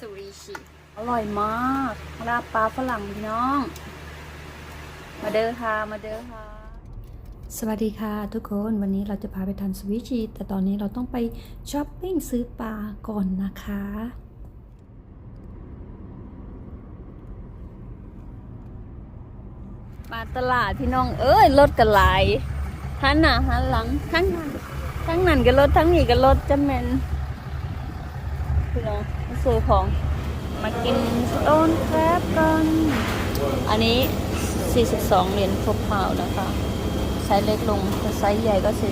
ซูริชิอร่อยมากลาบปลาฝรั่งพี่น้อง มาเด้อค่ะ มาเด้อค่ะ สวัสดีค่ะทุกคนวันนี้เราจะพาไปทานสวิชี แต่ตอนนี้เราต้องไปช้อปปิ้งซื้อปลาก่อนนะคะมาตลาดพี่น้องเอ้ยรถกันหลายหันหน้าหันหลังทั้งนั้นทั้งนั้นก็รถทั้งนี้ก็รถจะแมนพี่น้อง ซื้อของมากินสโตนแครบกัน อันนี้ 42 เหรียญครบเผานะคะ ไซส์เล็กลงแต่ไซส์ใหญ่ก็ 40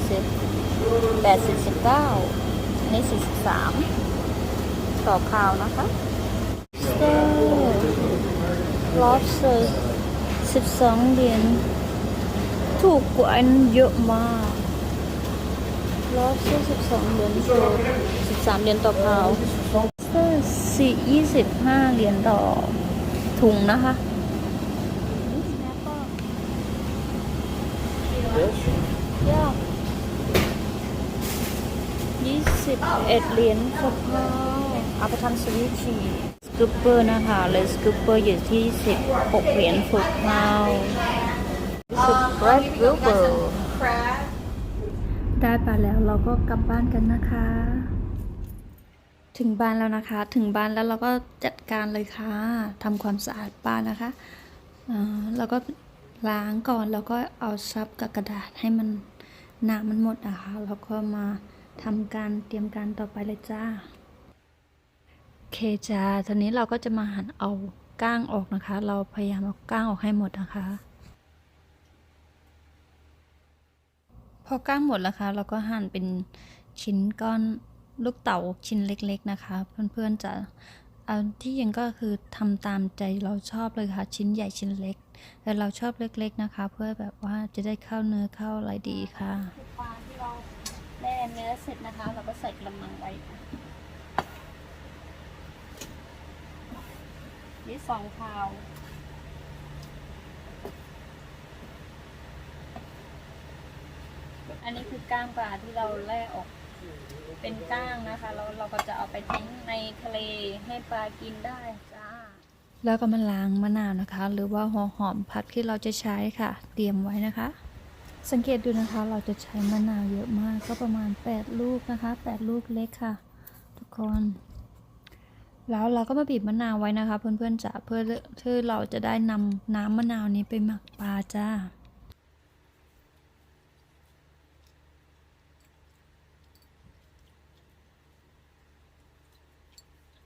8 49อันนี้ 43ต่อคราวนะคะสเตอร์ลอบสเตอร์12 เหรียญถูกกว่าอันเยอะมากลอบสเตอร์12 เหรียญ13 เหรียญต่อคราว สี่ยี่สิบห้าเหรียญต่อถุงนะคะ ยี่สิบเอ็ดเหรียญครบแล้วเอาไปทำสวิตชีสกูปเปอร์นะคะเลยสกูปเปอร์อยู่ที่สิบหกเหรียญถูกแล้วสุดแรดวิลเบอร์ได้ไปแล้วเราก็กลับบ้านกันนะคะ ถึงบ้านแล้วนะคะ ถึงบ้านแล้วเราก็จัดการเลยค่ะทำความสะอาดบ้านนะคะอ่าแล้วก็ล้างก่อนแล้วก็เอาซับกับกระดาษให้มันน้ำมันหมดนะคะแล้วก็มาทำการเตรียมการต่อไปเลยจ้าเคจ้าตอนนี้เราก็จะมาหั่นเอาก้างออกนะคะ เราพยายามเอาก้างออกให้หมดนะคะ พอก้างหมดแล้วคะเราก็หั่นเป็นชิ้นก้อน ลูกเต๋าชิ้นเล็ก ๆ นะคะ เพื่อนๆจะเอาที่ยังก็คือทำตามใจเราชอบเลยค่ะ ชิ้นใหญ่ชิ้นเล็กแต่เราชอบเล็ก ๆนะคะ เพื่อแบบว่าจะได้เข้าเนื้อเข้าอะไรดีค่ะปลาที่เราแล่เนื้อเสร็จนะคะ เราก็ใส่กระมังไว้นี่สองคราวอันนี้คือก้างปลาที่เราแล่ออก เป็นก้างนะคะ แล้วเราก็จะเอาไปทิ้งในทะเลให้ปลากินได้จ้า แล้วก็มาล้างมะนาวนะคะ หรือว่าหัวหอมผัดที่เราจะใช้ค่ะ เตรียมไว้นะคะ สังเกตดูนะคะ เราจะใช้มะนาวเยอะมาก ก็ประมาณ 8 ลูกนะคะ 8 ลูกเล็กค่ะ ทุกคน แล้วเราก็มาบีบมะนาวไว้นะคะ เพื่อนๆจ๋าเพื่อที่เราจะได้นำน้ำมะนาวนี้ไปหมักปลาจ้า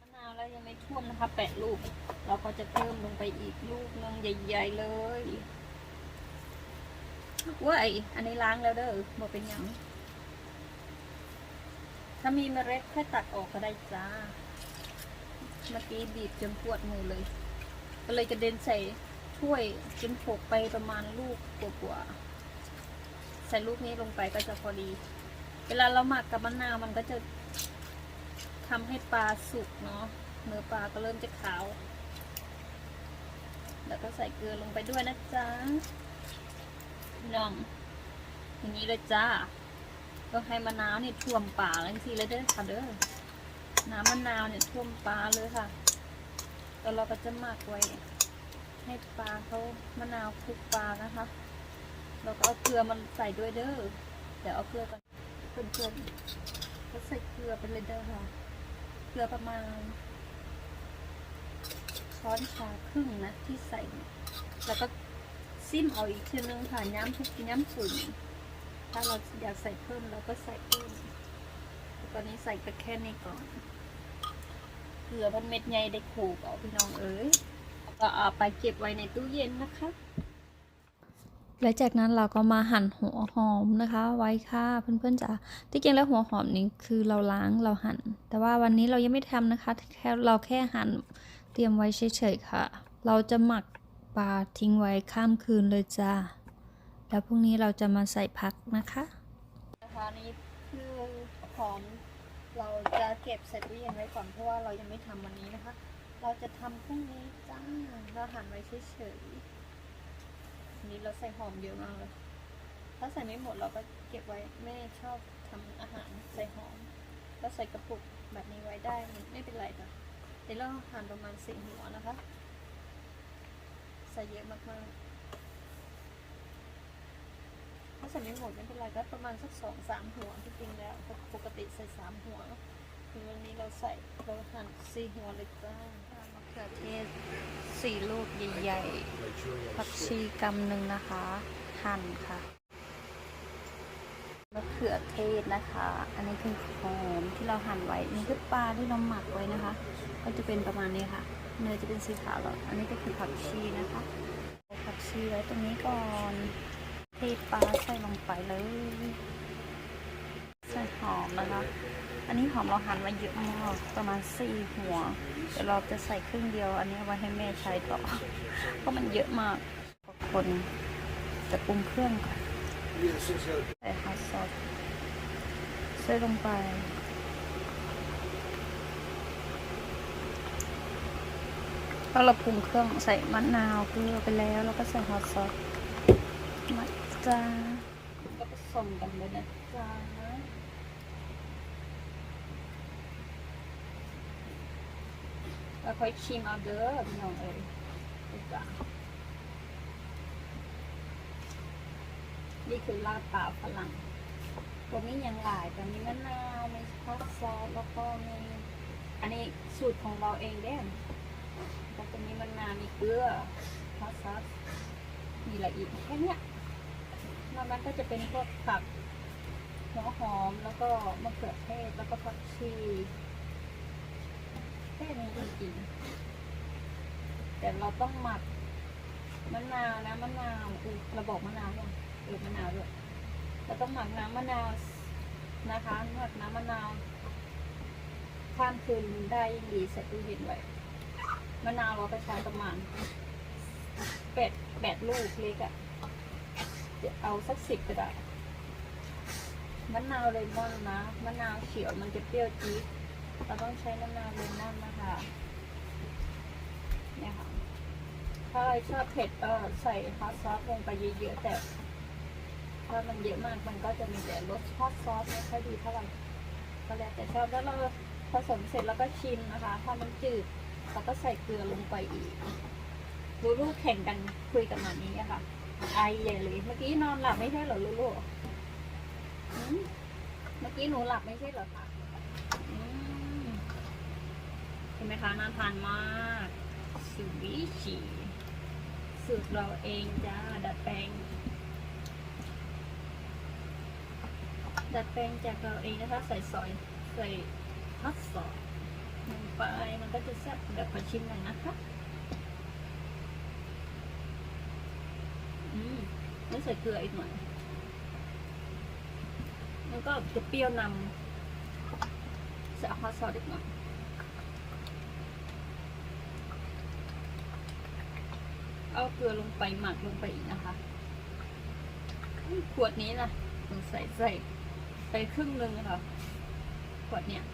มะนาวแล้วยังไม่ ท่วมนะคะแปดลูก เราก็จะเพิ่มลงไปอีกลูกนึงใหญ่ ๆ เลยว้ยอันนี้ล้างแล้วเด้อบอกเป็นหยังถ้ามีเมล็ดแค่ตัดออกก็ได้จ้า เมื่อกี้บีบจนปวดมือเลย ก็เลยกระเด็นใส่ถ้วยจนผกไปประมาณลูกกว่าๆใส่ลูกนี้ลงไปก็จะพอดี เวลาเราหมักกับมะนาวมันก็จะทำให้ปลาสุกเนาะ เนื้อปลาก็เริ่มจะขาว แล้วก็ใส่เกลือลงไปด้วยนะจ๊ะนองอย่างนี้เลยจ้าก็ให้มะนาวเนี่ยท่วมปลาแล้วทีเลยเด้อค่ะเด้อ น้ำมะนาวเนี่ยท่วมปลาเลยค่ะ แล้วเราก็จะหมักไว้ ให้ปลาเขามะนาวคลุกปลานะคะแล้วก็เอาเกลือมันใส่ด้วยเด้อ เดี๋ยวเอาเกลือก่อนเพื่อนๆก็ใส่เกลือไปเลยเด้อค่ะ เกลือประมาณ ช้อนชาครึ่งนะที่ใส่ แล้วก็ซิมเอาอีกทีนึงค่ะย้ำทุกย้ำฝุ่นถ้าเราอยากใส่เพิ่มเราก็ใส่เพิ่มตอนนี้ใส่ไปแค่นี้ก่อนเกลือพันเม็ดใหญ่ได้ขูกเอาพี่น้องเอ้ยก็เอาไปเก็บไว้ในตู้เย็นนะคะและจากนั้นเราก็มาหั่นหัวหอมนะคะ ไว้ค่ะเพื่อนๆจ๋าที่จริงแล้วหัวหอมนี้คือเราล้างเราหั่น แต่ว่าวันนี้เรายังไม่ทำนะคะแค่เราแค่หั่น เตรียมไว้เฉยๆค่ะ เราจะหมักปลาทิ้งไว้ข้ามคืนเลยจ้า แล้วพรุ่งนี้เราจะมาใส่ผักนะคะนะคะนี่คือหอมเราจะเก็บใส่ตู้เย็นไว้ก่อนเพราะว่าเรายังไม่ทำวันนี้นะคะ เราจะทำพรุ่งนี้จ้า เราหั่นไว้เฉยๆนี้เราใส่หอมเยอะมากเลย ถ้าใส่ไม่หมดเราก็เก็บไว้แม่ชอบทำอาหารใส่หอม ก็ใส่กระปุกแบบนี้ไว้ได้ไม่เป็นไรจ้ะ เดี๋ยวเราหั่นประมาณสี่หัวนะคะ ใส่เยอะมากๆ ถ้าใส่ไม่หมดไม่เป็นไรก็ประมาณสักสองสามหัวที่จริงแล้วปกติใส่สามหัวคือวันนี้เราใส่เราหั่นสี่หัวเลยจ้ามะเขือเทศสี่ลูกใหญ่ๆผักชีกำหนึ่งนะคะ หั่นค่ะ ขือเทศนะคะ อันนี้คือหอมที่เราหั่นไว้นี่คือปลาที่เราหมักไว้นะคะ ก็จะเป็นประมาณนี้ค่ะ เนื้อจะเป็นสีขาวแล้วอันนี้ก็คือผักชีนะคะผักชีไว้ตรงนี้ก่อน เทปลาใส่ลงไปเลยใส่หอมนะคะ อันนี้หอมเราหั่นไว้เยอะมากประมาณสี่หัวเดี๋ยวเราจะใส่ครึ่งเดียว อันนี้ไว้ให้แม่ใช้ต่อเพราะมันเยอะมากคนจะปรุงเครื่องก่อน ใส่ลงไป พอเราปรุงเครื่องใส่มะนาวเกลือไปแล้ว แล้วก็ใส่ฮอตซอสมาจ้าก็ผสมกันเลยนะจ้าแล้วค่อยชิมเอาเด้อพี่น้องเอ้ยจ้านี่คือลาบปล่าฝรั่ง ตัวนี้ยังหลายแต่มีมะนาวมีซอสซอสแล้วก็มีอันนี้สูตรของเราเองเด้แล้วก็มีมะนาวมีเกลือซอสซอสมีอะไรอีกแค่เนี้ยนอกนั้นก็จะเป็นพวกผักหัวหอมแล้วก็มะเขือเทศแล้วก็ผักชีแค่นี้จริงแต่เราต้องหมักมะนาวนะมะนาวอือเราบอกมะนาวยังเออมะนาวด้วย เราต้องหมักน้ำมะนาวนะคะหมักน้ำมะนาวข้ามคืนได้ยิ่งดีใส่ตู้เย็นไว้มะนาวเราก็ใช้ประมาณแปดแปดลูกเล็กอะ่ะจะเอาสักสิบก็ได้มะนาวเลมอนนะมะนาวเขียวมันจะเปรี้ยวจี๊ดเราต้องใช้มะนาวเลมอนนะคะเนี่ยค่ะถ้าใครชอบเผ็ดก็ใส่ฮอตซอสลงไปเยอะๆแต่ ถ้ามันเยอะมากมันก็จะมีแต่รสชาติซอสไม่ค่อยดีเท่าไหร่ก็แล้วแต่ชอบแล้วเราผสมเสร็จแล้วก็ชิมนะคะ ถ้ามันจืดเราก็ใส่เกลือลงไปอีกลูลูกแข่งกันคุยกันแบบนี้ค่ะ ไอใหญ่เลยเมื่อกี้นอนหลับไม่ใช่เหรอลูลูเมื่อกี้หนูหลับไม่ใช่เหรอคะเห็นไหมคะน่าทานมากสวิชีสูตรเราเองจ้าดัดแปลง ดัดแปลงจากเราเองนะคะ ใส่ซอยใส่ฮัตซอสลงไปมันก็จะแซ่บแบบขอชิมหน่อยนะคะอืมไม่ใส่เกลืออีกหน่อยมันก็จะเปรี้ยวนำใส่ฮอตซอสอีกหน่อยเอาเกลือลงไปหมักลงไปอีกนะคะ ขวดนี้นะต้องใส่ใส่ ไปครึ่งหนึ่งค่ะขวดเนี่ย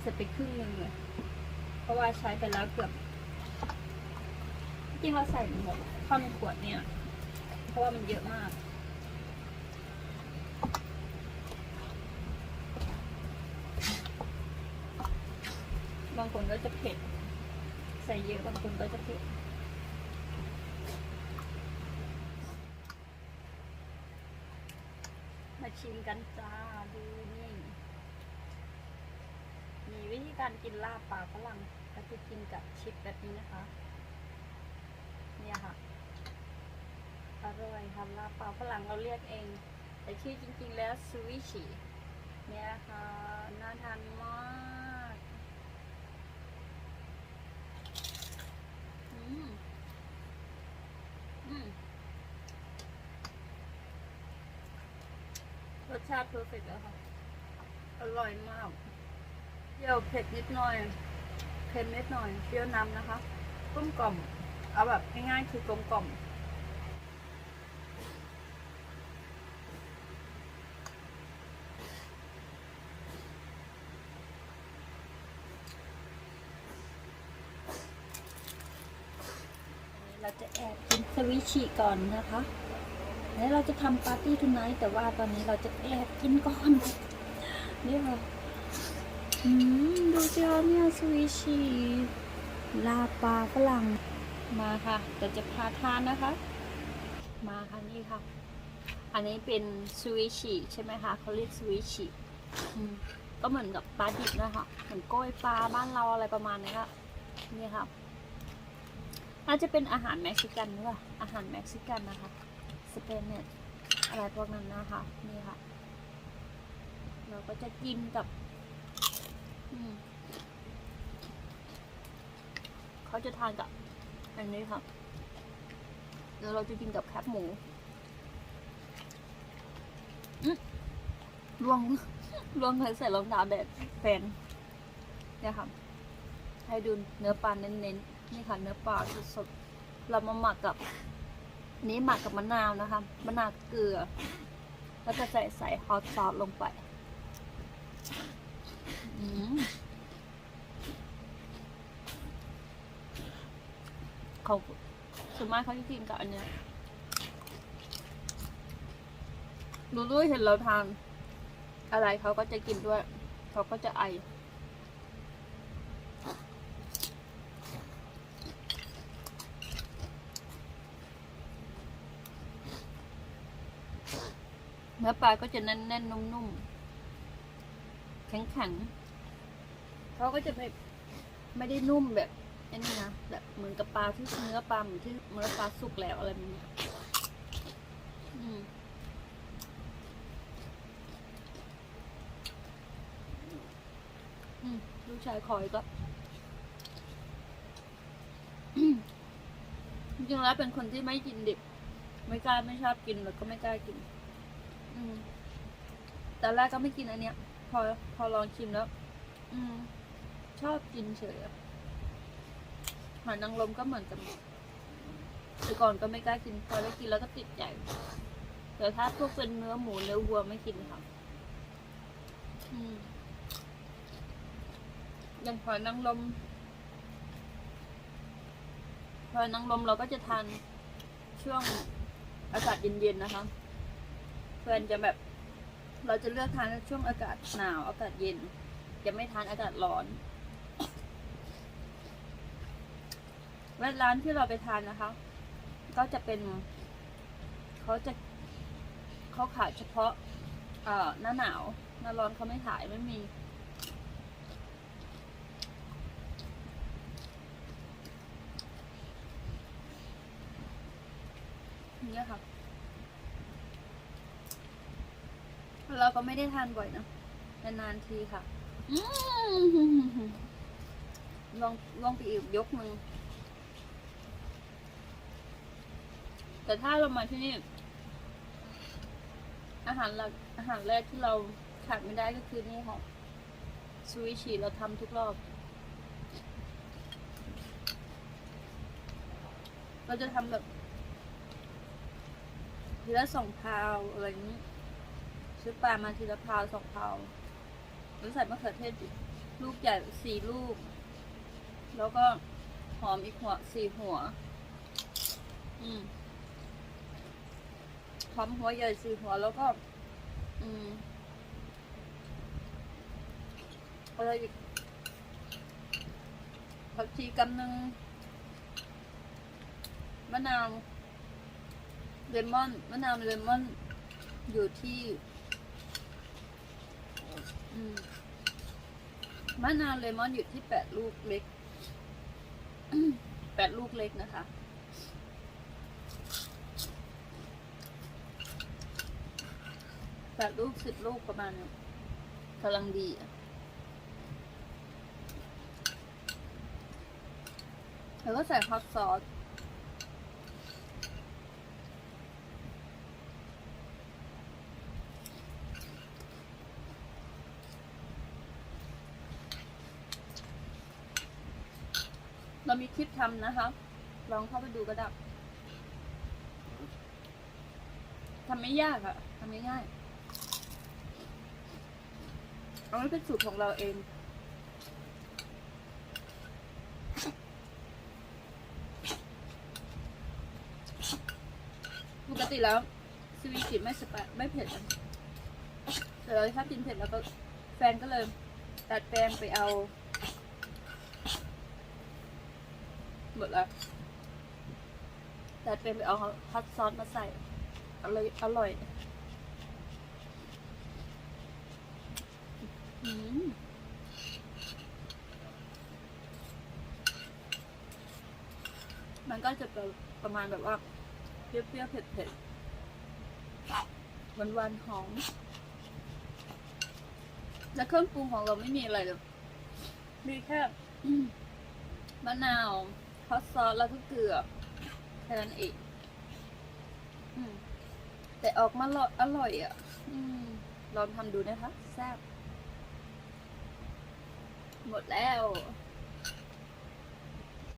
ใส่ไปครึ่งหนึ่งเลยเพราะว่าใช้ไปแล้วเกือบจริงเราใส่หมดท่อนขวดเนี่ย เพราะว่ามันเยอะมากบางคนก็จะเผ็ด ใส่เยอะบางคนก็จะเผ็ด มา ชิมกันจ้าดูนี่ มีวิธีการกินลาบปลาฝรั่งก็คือกินกับชิปแบบนี้นะคะ เนี่ยค่ะ อร่อยค่ะลาบปลาฝรั่งเราเรียกเอง แต่ชื่อจริง ๆ แล้วซูวิชิเนี่ยค่ะน่าทานมากอืม อืม รสชาติเพอร์เฟกต์แล้วค่ะ อร่อยมากเปรี้ยวเผ็ดนิดหน่อย เค็มนิดหน่อยเปรี้ยวนำนะคะกลมกล่อม เอาแบบง่ายๆคือกลมกล่อมเราจะแอบกินสวิชิก่อนนะคะ แล้วเราจะทำปาร์ตี้ทุนไนท์แต่ว่าตอนนี้เราจะแอบกินก่อนนี่ค่ะดูสิคะเนี่ยสวิชีลาปลาฝรั่งมาค่ะเดี๋ยวจะพาทานนะคะ มาค่ะนี่ค่ะ อันนี้เป็นสวิชีใช่ไหมคะเขาเรียกสวิชีก็เหมือนกับปลาดิบนะคะเหมือนกล้วยปลาบ้านเราอะไรประมาณนี้ค่ะนี่ค่ะน่าจะเป็นอาหารเม็กซิกันหรือเปล่าอาหารเม็กซิกันนะคะ สเปนเนี่ยอะไรพวกนั้นนะคะ นี่ค่ะ เราก็จะจิ้มกับเขาจะทานกับอันนี้ค่ะ แล้วเราจะกินกับแคบหมูอื้อลวงลวงเลยใส่รองเท้าแดดแฟนเนี่ยค่ะ ให้ดูเนื้อปลาเน้นๆ นี่ค่ะเนื้อปลาสดๆเรามาหมักกับ นนี้หมักกับมะนาวนะคะ มะนาวเกลือ แล้วก็ใส่ใส่ฮอตซอสลงไปเขาส่วนมากเขาจะกินกับอันเนี้ยดูด้วยเห็นเราทานอะไรเขาก็จะกินด้วย เขาก็จะไอ เนื้อปลาก็จะแน่นๆนุ่มๆ แข็งๆเขาก็จะไม่ไม่ได้นุ่มแบบอันนี้นะแบบเหมือนกับปลาที่เนื้อปลาเหมือนที่เนื้อปลาสุกแล้วอะไรแบบนี้ลูกชายคอยก็จริงแล้วเป็นคนที่ไม่กินดิบ ไม่กล้าไม่ชอบกินแล้วก็ไม่กล้ากิน อืมแต่แรกก็ไม่กินอันเนี้ย พอพอลองชิมแล้ว อืม ชอบกินเฉยอะหอยนางรมก็เหมือนกันแต่ก่อนก็ไม่กล้ากินพอได้กินแล้วก็ติดใจแต่ถ้าพวกเป็นเนื้อหมูเนื้อวัวไม่กินค่ะอืมอย่างหอยนางรมหอยนางรมเราก็จะทานช่วงอากาศเย็นๆนะคะ เพื่อนจะแบบ เราจะเลือกทานช่วงอากาศหนาว อากาศเย็น จะไม่ทานอากาศร้อนและร้านที่เราไปทานนะคะ ก็จะเป็นเขาจะเขาขายเฉพาะ เอ่อหน้าหนาวหน้าร้อนเขาไม่ขายไม่มีเนี่ยค่ะ เราก็ไม่ได้ทานบ่อยนะนานๆทีค่ะอืมลองลองไปอีกยกหนึ่งแต่ถ้าเรามาที่นี่ อาหารหลักอาหารแรกที่เราขาดไม่ได้ก็คือนี่ค่ะซูชิชีเราทำทุกรอบ เราจะทำแบบทีละสองพาวอะไรอย่างนี้ ซื้อปลามาทีละพาวสองพาวแล้วใส่มะเขือเทศลูกใหญ่สี่ลูก แล้วก็หอมอีกหัวสี่หัว อืมหอมหัวใหญ่สี่หัวแล้วก็ อืมอะไรอีกผักชีกำหนึ่งมะนาวเลมอนมะนาวเลมอนอยู่ที่ มะนาวเลมอนอยู่ที่แปดลูกเล็กแปดลูกเล็กนะคะ แปดลูกสิบลูกประมาณนี้กำลังดีอะแล้วก็ใส่ฮอตซอส เรามีคลิปทำนะคะ ลองเข้าไปดูก็ได้ทำไม่ยากอะทำง่ายๆเอันนี้เป็นสูตรของเราเองปกติแล้วสวีกิไม่สปไม่เผ็ดแต่เราชอบกินเผ็ดแล้วก็แฟนก็เลยตัดแปลงไปเอา ห มดแล้วตัดแปลงไปเอาฮอตซอสมาใส่อร่อยอร่อยมันก็จะเป็นประมาณแบบว่าเปรี้ยวๆเผ็ดๆหวานๆหอมและเครื่องปรุงของเราไม่มีอะไรเลยมีแค่มะนาว อตซอสแล้วก็เกลือแค่นั้นเองอืมแต่ออกมาอร่อยอร่อยอะอืมลองทำดูนะคะ แซ่บหมดแล้ว